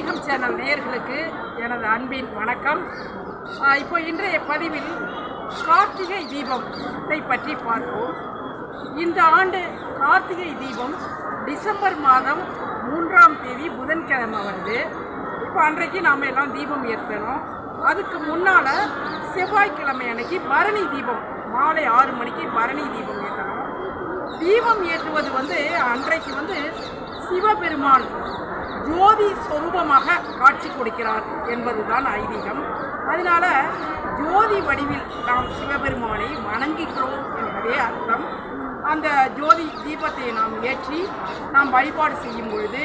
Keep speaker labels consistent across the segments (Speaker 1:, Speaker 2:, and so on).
Speaker 1: ஆன்மீகம் சேனல் நேயர்களுக்கு எனது அன்பின் வணக்கம். இப்போ இன்றைய பதிவில் கார்த்திகை தீபத்தை பற்றி பார்ப்போம். இந்த ஆண்டு கார்த்திகை தீபம் டிசம்பர் மாதம் மூன்றாம் தேதி புதன்கிழமை வருது. இப்போ அன்றைக்கு நாம் எல்லாம் தீபம் ஏற்றணும். அதுக்கு முன்னால் செவ்வாய்க்கிழமை அன்னைக்கு பரணி தீபம் மாலை ஆறு மணிக்கு பரணி தீபம் ஏற்றணும். தீபம் ஏற்றுவது வந்து அன்றைக்கு வந்து சிவபெருமான் ஜோதி சொரூபமாக காட்சி கொடுக்கிறார் என்பதுதான் ஐதீகம். அதனால ஜோதி வடிவில் நாம் சிவபெருமானை வணங்குகிறோம் என்பதே அர்த்தம். அந்த ஜோதி தீபத்தை நாம் ஏற்றி நாம் வழிபாடு செய்யும் பொழுது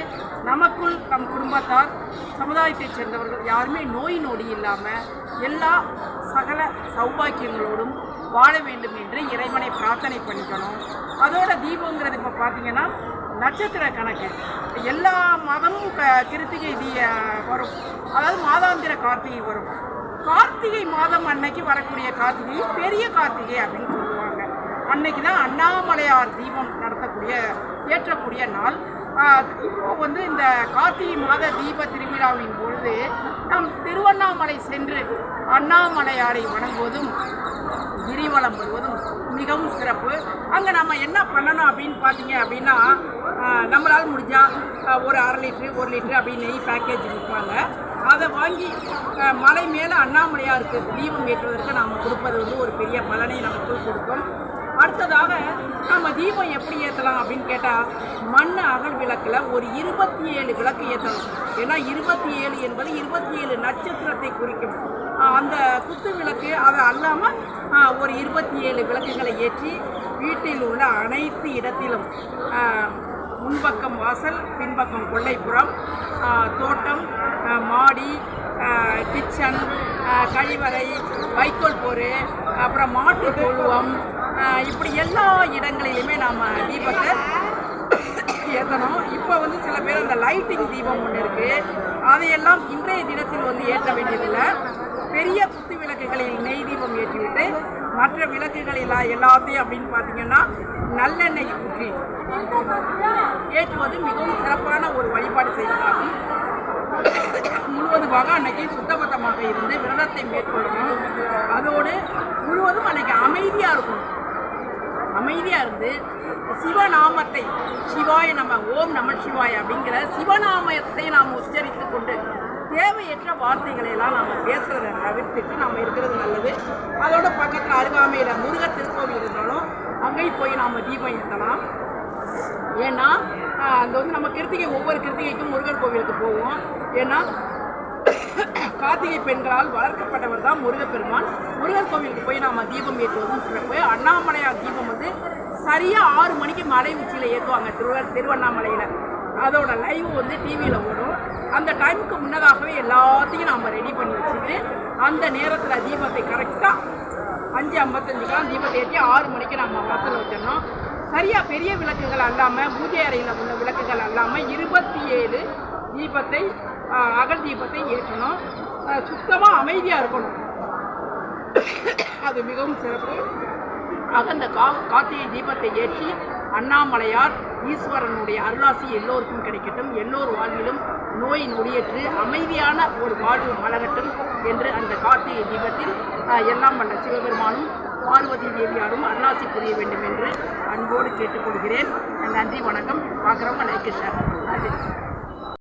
Speaker 1: நமக்குள் நம் குடும்பத்தார் சமுதாயத்தைச் சேர்ந்தவர்கள் யாருமே நோய் நொடி இல்லாமல் எல்லா சகல சௌபாக்கியங்களோடும் வாழ வேண்டும் என்று இறைவனை பிரார்த்தனை பண்ணிக்கணும். அதோட தீபங்கிறது இப்போ பார்த்தீங்கன்னா நட்சத்திர கணக்கு. எல்லா மாதமும் க கிருத்திகை தீ வரும். அதாவது மாதாந்திர கார்த்திகை வரும். கார்த்திகை மாதம் அன்னைக்கு வரக்கூடிய கார்த்திகை பெரிய கார்த்திகை அப்படின்னு சொல்லுவாங்க. அன்னைக்கு தான் அண்ணாமலையார் தீபம் நடத்தக்கூடிய ஏற்றக்கூடிய நாள். இப்போ வந்து இந்த கார்த்திகை மாத தீப திருவிழாவின் பொழுது நாம் திருவண்ணாமலை சென்று அண்ணாமலையாரை வணங்குவதும் கிரிவலம் வருவதும் மிகவும் சிறப்பு. அங்கே நம்ம என்ன பண்ணணும் அப்படின்னு பார்த்தீங்க அப்படின்னா நம்மளால் முடிஞ்சால் ஒரு அரை லிட்ரு ஒரு லிட்ரு அப்படின்னு நெய் பேக்கேஜ் விற்பாங்க. அதை வாங்கி மலை மேலே அண்ணாமலையாருக்கு தீபம் ஏற்றுவதற்கு நாம் கொடுப்பது வந்து ஒரு பெரிய பலனை நமக்கு கொடுக்கும். அடுத்ததாக நம்ம தீபம் எப்படி ஏற்றலாம் அப்படின்னு கேட்டால் மண் அகல் விளக்கில் ஒரு இருபத்தி ஏழு விளக்கு ஏற்றணும் ஏன்னா இருபத்தி ஏழு என்பது இருபத்தி ஏழு நட்சத்திரத்தை குறிக்கும். அந்த குத்து விளக்கு அது அல்லாமல் ஒரு இருபத்தி ஏழு விளக்குகளை ஏற்றி வீட்டில் உள்ள அனைத்து இடத்திலும் முன்பக்கம் வாசல் பின்பக்கம் கொள்ளைப்புறம் தோட்டம் மாடி கிச்சன் கழிவறை வைக்கோல் போர் அப்புறம் மாட்டு தொழுவம் இப்படி எல்லா இடங்களிலுமே நாம் தீபத்தை ஏற்றணும் இப்போ வந்து சில பேர் அந்த லைட்டிங் தீபம் ஒன்று இருக்குது அதையெல்லாம் இன்றைய தினத்தில் வந்து ஏற்ற வேண்டியதில்லை. பெரிய குத்து விளக்குகளில் நெய் தீபம் ஏற்றிவிட்டு மற்ற விளக்குகள் எல்லாத்தையும் அப்படின்னு பார்த்தீங்கன்னா நல்லெண்ணெய் ஊற்றி ஏற்றுவது மிகவும் சிறப்பான ஒரு வழிபாடு செய்வதாகும். முழுவதுமாக அன்னைக்கு சுத்தபத்தமாக இருந்து விரதத்தை மேற்கொள்ளணும். அதோடு முழுவதும் அன்னைக்கு அமைதி வந்து சிவநாமத்தை சிவாய நம்ம ஓம் நம சிவாய் அப்படிங்கிற சிவநாமத்தை நாம் உச்சரித்து கொண்டு தேவையற்ற வார்த்தைகளை எல்லாம் நாம் பேசுகிறத தவிர்த்துட்டு நாம் இருக்கிறது நல்லது. அதோட பக்கத்தில் அருகாமையில் முருகர் திருக்கோவில் இருந்தாலும் அங்கேயும் போய் நாம் தீபம் ஏற்றலாம் ஏன்னா அங்கே வந்து நம்ம கிருத்திகை ஒவ்வொரு கிருத்திகைக்கும் முருகர் கோவிலுக்கு போவோம். ஏன்னா கார்த்திகை பெண்களால் வளர்க்கப்பட்டவர் தான் முருகப்பெருமான். முருகர் கோவிலுக்கு போய் நாம் தீபம் ஏற்றுவதும் சிறப்பு. அண்ணாமலையார் தீபம் வந்து சரியாக ஆறு மணிக்கு மலை உச்சியில் ஏற்றுவாங்க திருவ திருவண்ணாமலையில். அதோட லைவ் வந்து டிவியில் ஓடும். அந்த டைமுக்கு முன்னதாகவே எல்லாத்தையும் நாம் ரெடி பண்ணி வச்சுட்டு அந்த நேரத்தில் தீபத்தை கரெக்டாக அஞ்சு ஐம்பத்தஞ்சுக்கெல்லாம் தீபத்தை ஏற்றி ஆறு மணிக்கு நம்ம வாசல் வச்சிடணும். சரியாக பெரிய விளக்குகள் அல்லாமல் பூஜை அறையில் உள்ள விளக்குகள் அல்லாமல் இருபத்தி ஏழு தீபத்தை அகல் தீபத்தை ஏற்றணும். சுத்தமாக அமைதியாக இருக்கணும். அது மிகவும் சிறப்பு. அகந்த கா கார்த்திகை தீபத்தை ஏற்றி அண்ணாமலையார் ஈஸ்வரனுடைய அருளாசி எல்லோருக்கும் கிடைக்கட்டும். எல்லோர் வாழ்விலும் நோய் நொடியற்று அமைதியான ஒரு வாழ்வு மலரட்டும் என்று அந்த கார்த்திகை தீபத்தில் எல்லாம் வல்ல சிவபெருமானும் பார்வதி தேவியாரும் அருளாசி புரிய வேண்டும் என்று அன்போடு கேட்டுக்கொள்கிறேன். நன்றி வணக்கம். பார்க்குறவங்க லைக் ஷேர் நன்றி.